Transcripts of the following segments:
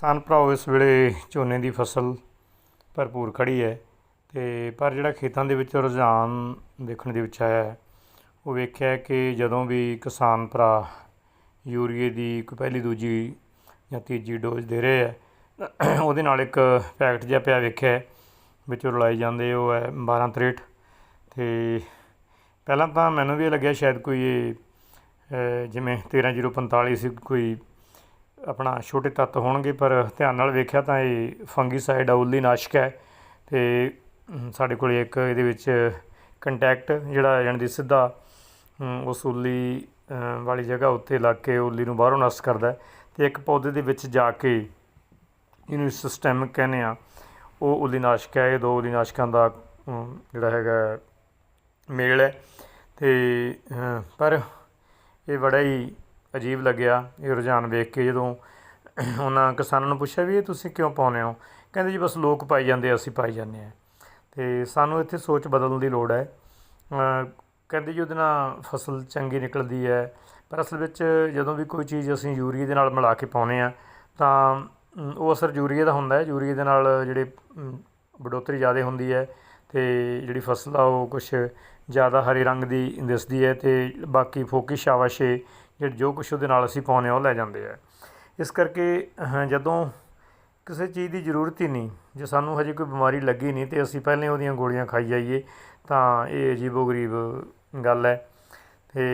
ਕਿਸਾਨ ਭਰਾਓ ਇਸ ਵੇਲੇ ਝੋਨੇ ਦੀ ਫਸਲ ਭਰਪੂਰ ਖੜੀ ਹੈ ਅਤੇ ਪਰ ਜਿਹੜਾ ਖੇਤਾਂ ਦੇ ਵਿੱਚ ਰੁਝਾਨ ਦੇਖਣ ਦੇ ਵਿੱਚ ਆਇਆ ਹੈ ਉਹ ਵੇਖਿਆ ਕਿ ਜਦੋਂ ਵੀ ਕਿਸਾਨ ਭਰਾ ਯੂਰੀਏ ਦੀ ਕੋਈ ਪਹਿਲੀ ਦੂਜੀ ਜਾਂ ਤੀਜੀ ਡੋਜ਼ ਦੇ ਰਹੇ ਹੈ ਉਹਦੇ ਨਾਲ ਇੱਕ ਪੈਕਟ ਜਿਹਾ ਪਿਆ ਵੇਖਿਆ ਵਿੱਚੋਂ ਰਲਾਏ ਜਾਂਦੇ ਉਹ ਹੈ 1263 ਅਤੇ ਪਹਿਲਾਂ ਤਾਂ ਮੈਨੂੰ ਵੀ ਇਹ ਲੱਗਿਆ ਸ਼ਾਇਦ ਕੋਈ ਇਹ ਅ, ਜਿਵੇਂ 13045 ਸੀ ਕੋਈ ਆਪਣਾ ਛੋਟੇ ਤੱਤ ਹੋਣਗੇ, ਪਰ ਧਿਆਨ ਨਾਲ ਵੇਖਿਆ ਤਾਂ ਇਹ ਫੰਗੀਸਾਈਡ ਔਲੀ ਨਾਸ਼ਕ ਹੈ। ਅਤੇ ਸਾਡੇ ਕੋਲ ਇੱਕ ਇਹਦੇ ਵਿੱਚ ਕੰਟੈਕਟ ਜਿਹੜਾ ਜਾਣੀ ਦੀ ਸਿੱਧਾ ਉਸ ਉੱਲੀ ਵਾਲੀ ਜਗ੍ਹਾ ਉੱਤੇ ਲੱਗ ਕੇ ਉੱਲੀ ਨੂੰ ਬਾਹਰੋਂ ਨਸ਼ਟ ਕਰਦਾ ਅਤੇ ਇੱਕ ਪੌਦੇ ਦੇ ਵਿੱਚ ਜਾ ਕੇ ਇਹਨੂੰ ਸਿਸਟੈਮਿਕ ਕਹਿੰਦੇ ਆ ਉਹ ਉੱਲੀ ਨਾਸ਼ਕ ਹੈ। ਇਹ ਦੋ ਉੱਲੀ ਨਾਸ਼ਕਾਂ ਦਾ ਜਿਹੜਾ ਹੈਗਾ ਮੇਲ ਹੈ। ਅਤੇ ਪਰ ਇਹ ਬੜਾ ਹੀ ਅਜੀਬ ਲੱਗਿਆ ਇਹ ਰੁਝਾਨ ਵੇਖ ਕੇ ਜਦੋਂ ਉਹਨਾਂ ਕਿਸਾਨਾਂ ਨੂੰ ਪੁੱਛਿਆ ਵੀ ਇਹ ਤੁਸੀਂ ਕਿਉਂ ਪਾਉਂਦੇ ਹੋ? ਕਹਿੰਦੇ ਜੀ ਬਸ ਲੋਕ ਪਾਈ ਜਾਂਦੇ, ਅਸੀਂ ਪਾਈ ਜਾਂਦੇ ਆ ਤੇ ਸਾਨੂੰ ਇੱਥੇ ਸੋਚ ਬਦਲਣ ਦੀ ਲੋੜ ਹੈ। ਕਹਿੰਦੇ ਜੀ ਉਹਦੇ ਨਾਲ ਫਸਲ ਚੰਗੀ ਨਿਕਲਦੀ ਹੈ, ਪਰ ਅਸਲ ਵਿੱਚ ਜਦੋਂ ਵੀ ਕੋਈ ਚੀਜ਼ ਅਸੀਂ ਯੂਰੀਏ ਦੇ ਨਾਲ ਮਿਲਾ ਕੇ ਪਾਉਂਦੇ ਆ ਤਾਂ ਉਹ ਅਸਰ ਯੂਰੀਏ ਦਾ ਹੁੰਦਾ ਹੈ। ਯੂਰੀਏ ਦੇ ਨਾਲ ਜਿਹੜੇ ਵਡੋਤਰੀ ਜ਼ਿਆਦਾ ਹੁੰਦੀ ਹੈ ਤੇ ਜਿਹੜੀ ਫਸਲ ਆ ਉਹ ਕੁਝ ਜ਼ਿਆਦਾ ਹਰੇ ਰੰਗ ਦੀ ਦਿਸਦੀ ਹੈ ਤੇ ਬਾਕੀ ਫੋਕੀ ਸ਼ਾਵਾਸ਼ੇ ਜਿਹੜੇ ਜੋ ਕੁਛ ਉਹਦੇ ਨਾਲ ਅਸੀਂ ਪਾਉਂਦੇ ਹਾਂ ਉਹ ਲੈ ਜਾਂਦੇ ਆ। ਇਸ ਕਰਕੇ ਜਦੋਂ ਕਿਸੇ ਚੀਜ਼ ਦੀ ਜ਼ਰੂਰਤ ਹੀ ਨਹੀਂ ਜੇ ਸਾਨੂੰ ਹਜੇ ਕੋਈ ਬਿਮਾਰੀ ਲੱਗੀ ਨਹੀਂ ਅਤੇ ਅਸੀਂ ਪਹਿਲਾਂ ਉਹਦੀਆਂ ਗੋਲੀਆਂ ਖਾਈ ਜਾਈਏ ਤਾਂ ਇਹ ਅਜੀਬੋ ਗਰੀਬ ਗੱਲ ਹੈ। ਅਤੇ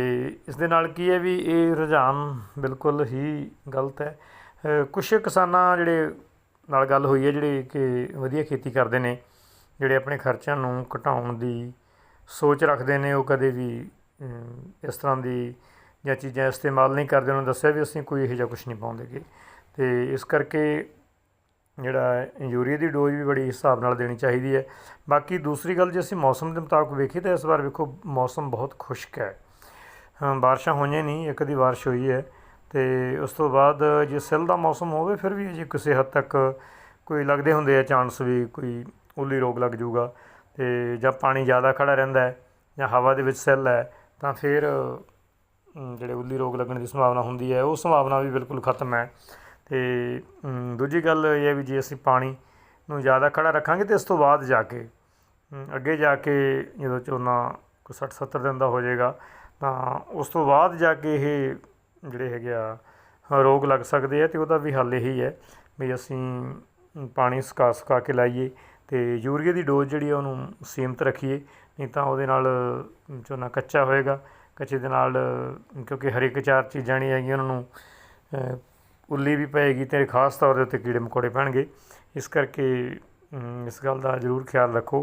ਇਸ ਦੇ ਨਾਲ ਕੀ ਹੈ ਵੀ ਇਹ ਰੁਝਾਨ ਬਿਲਕੁਲ ਹੀ ਗਲਤ ਹੈ। ਅ, ਕੁਛ ਕਿਸਾਨਾਂ ਜਿਹੜੇ ਨਾਲ ਗੱਲ ਹੋਈ ਹੈ ਜਿਹੜੇ ਕਿ ਵਧੀਆ ਖੇਤੀ ਕਰਦੇ ਨੇ ਜਿਹੜੇ ਆਪਣੇ ਖਰਚਿਆਂ ਨੂੰ ਘਟਾਉਣ ਦੀ ਸੋਚ ਰੱਖਦੇ ਨੇ ਉਹ ਕਦੇ ਵੀ ਇਸ ਤਰ੍ਹਾਂ ਦੀ ਜਾਂ ਚੀਜ਼ਾਂ ਇਸਤੇਮਾਲ ਨਹੀਂ ਕਰਦੇ, ਉਹਨਾਂ ਨੇ ਦੱਸਿਆ ਵੀ ਅਸੀਂ ਕੋਈ ਇਹੋ ਜਿਹਾ ਕੁਛ ਨਹੀਂ ਪਾਉਂਦੇਗੇ ਅਤੇ ਇਸ ਕਰਕੇ ਜਿਹੜਾ ਯੂਰੀਆ ਦੀ ਡੋਜ਼ ਵੀ ਬੜੀ ਹਿਸਾਬ ਨਾਲ ਦੇਣੀ ਚਾਹੀਦੀ ਹੈ। ਬਾਕੀ ਦੂਸਰੀ ਗੱਲ, ਜੇ ਅਸੀਂ ਮੌਸਮ ਦੇ ਮੁਤਾਬਕ ਵੇਖੀਏ ਤਾਂ ਇਸ ਵਾਰ ਵੇਖੋ ਮੌਸਮ ਬਹੁਤ ਖੁਸ਼ਕ ਹੈ। ਬਾਰਿਸ਼ਾਂ ਹੋਈਆਂ ਨਹੀਂ, ਇੱਕ ਦੀ ਬਾਰਿਸ਼ ਹੋਈ ਹੈ ਅਤੇ ਉਸ ਤੋਂ ਬਾਅਦ ਜੇ ਸਿੱਲ ਦਾ ਮੌਸਮ ਹੋਵੇ, ਫਿਰ ਵੀ ਜੇ ਕਿਸੇ ਹੱਦ ਤੱਕ ਕੋਈ ਲੱਗਦੇ ਹੁੰਦੇ ਆ ਚਾਂਸ ਵੀ ਕੋਈ ਉੱਲੀ ਰੋਗ ਲੱਗ ਜਾਊਗਾ। ਅਤੇ ਜਾਂ ਪਾਣੀ ਜ਼ਿਆਦਾ ਖੜਾ ਰਹਿੰਦਾ ਹੈ ਜਾਂ ਹਵਾ ਦੇ ਵਿੱਚ ਸੈੱਲ ਹੈ, ਤਾਂ ਫਿਰ ਜਿਹੜੇ ਉੱਲੀ ਰੋਗ ਲੱਗਣ ਦੀ ਸੰਭਾਵਨਾ ਹੁੰਦੀ ਹੈ, ਉਹ ਸੰਭਾਵਨਾ ਵੀ ਬਿਲਕੁਲ ਖਤਮ ਹੈ। ਅਤੇ ਦੂਜੀ ਗੱਲ ਇਹ ਹੈ ਵੀ ਜੇ ਅਸੀਂ ਪਾਣੀ ਨੂੰ ਜ਼ਿਆਦਾ ਖੜਾ ਰੱਖਾਂਗੇ ਤਾਂ ਇਸ ਤੋਂ ਬਾਅਦ ਜਾ ਕੇ ਅੱਗੇ ਜਾ ਕੇ ਜਦੋਂ ਝੋਨਾ ਕੋਈ 60 70 ਦਿਨ ਦਾ ਹੋ ਜਾਏਗਾ, ਤਾਂ ਉਸ ਤੋਂ ਬਾਅਦ ਜਾ ਕੇ ਇਹ ਜਿਹੜੇ ਹੈਗੇ ਆ ਰੋਗ ਲੱਗ ਸਕਦੇ ਆ ਅਤੇ ਉਹਦਾ ਵੀ ਹੱਲ ਇਹੀ ਹੈ ਵੀ ਅਸੀਂ ਪਾਣੀ ਸੁਕਾ ਸਕਾ ਕੇ ਲਾਈਏ ਅਤੇ ਯੂਰੀਆ ਦੀ ਡੋਜ਼ ਜਿਹੜੀ ਆ ਉਹਨੂੰ ਸੀਮਤ ਰੱਖੀਏ, ਨਹੀਂ ਤਾਂ ਉਹਦੇ ਨਾਲ ਝੋਨਾ ਕੱਚਾ ਹੋਏਗਾ। ਕੱਚੇ ਦੇ ਨਾਲ, ਕਿਉਂਕਿ ਹਰ ਇੱਕ ਚਾਰ ਚੀਜ਼ਾਂ ਨਹੀਂ ਹੈਗੀਆਂ, ਉਹਨਾਂ ਨੂੰ ਉੱਲੀ ਵੀ ਪਏਗੀ ਅਤੇ ਖਾਸ ਤੌਰ ਦੇ ਉੱਤੇ ਕੀੜੇ ਮਕੌੜੇ ਪੈਣਗੇ। ਇਸ ਕਰਕੇ ਇਸ ਗੱਲ ਦਾ ਜ਼ਰੂਰ ਖਿਆਲ ਰੱਖੋ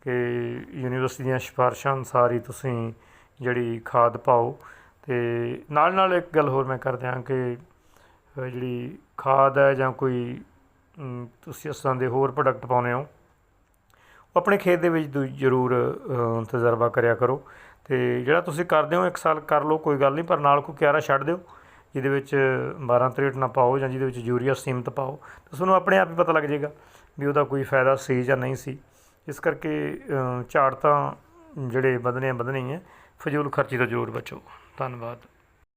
ਕਿ ਯੂਨੀਵਰਸਿਟੀ ਦੀਆਂ ਸਿਫਾਰਿਸ਼ਾਂ ਅਨੁਸਾਰ ਹੀ ਤੁਸੀਂ ਜਿਹੜੀ ਖਾਦ ਪਾਓ। ਅਤੇ ਨਾਲ ਨਾਲ ਇੱਕ ਗੱਲ ਹੋਰ ਮੈਂ ਕਰ ਦਿਆਂ ਕਿ ਜਿਹੜੀ ਖਾਦ ਹੈ ਜਾਂ ਕੋਈ ਤੁਸੀਂ ਇਸ ਤਰ੍ਹਾਂ ਦੇ ਹੋਰ ਪ੍ਰੋਡਕਟ ਪਾਉਂਦੇ ਹੋ, ਉਹ ਆਪਣੇ ਖੇਤ ਦੇ ਵਿੱਚ ਦੂ- ਜ਼ਰੂਰ ਤਜਰਬਾ ਕਰਿਆ ਕਰੋ। ਅਤੇ ਜਿਹੜਾ ਤੁਸੀਂ ਕਰਦੇ ਹੋ, ਇੱਕ ਸਾਲ ਕਰ ਲਓ, ਕੋਈ ਗੱਲ ਨਹੀਂ, ਪਰ ਨਾਲ ਕੋਈ ਕਿਆਰਾ ਛੱਡ ਦਿਓ, ਜਿਹਦੇ ਵਿੱਚ 12 ਤਰੇਟ ਨਾ ਪਾਓ ਜਾਂ ਜਿਹਦੇ ਵਿੱਚ ਯੂਰੀਆ ਸੀਮਤ ਪਾਓ, ਤਾਂ ਤੁਹਾਨੂੰ ਆਪਣੇ ਆਪ ਹੀ ਪਤਾ ਲੱਗ ਜਾਏਗਾ ਵੀ ਉਹਦਾ ਕੋਈ ਫਾਇਦਾ ਸੀ ਜਾਂ ਨਹੀਂ ਸੀ। ਇਸ ਕਰਕੇ ਝਾੜ ਤਾਂ ਜਿਹੜੇ ਵਧਣੇ ਆ, ਵਧਣੇ ਹੀ ਹੈ ਫਜ਼ੂਲ ਖਰਚੀ ਤੋਂ ਜ਼ਰੂਰ ਬਚੋ। ਧੰਨਵਾਦ।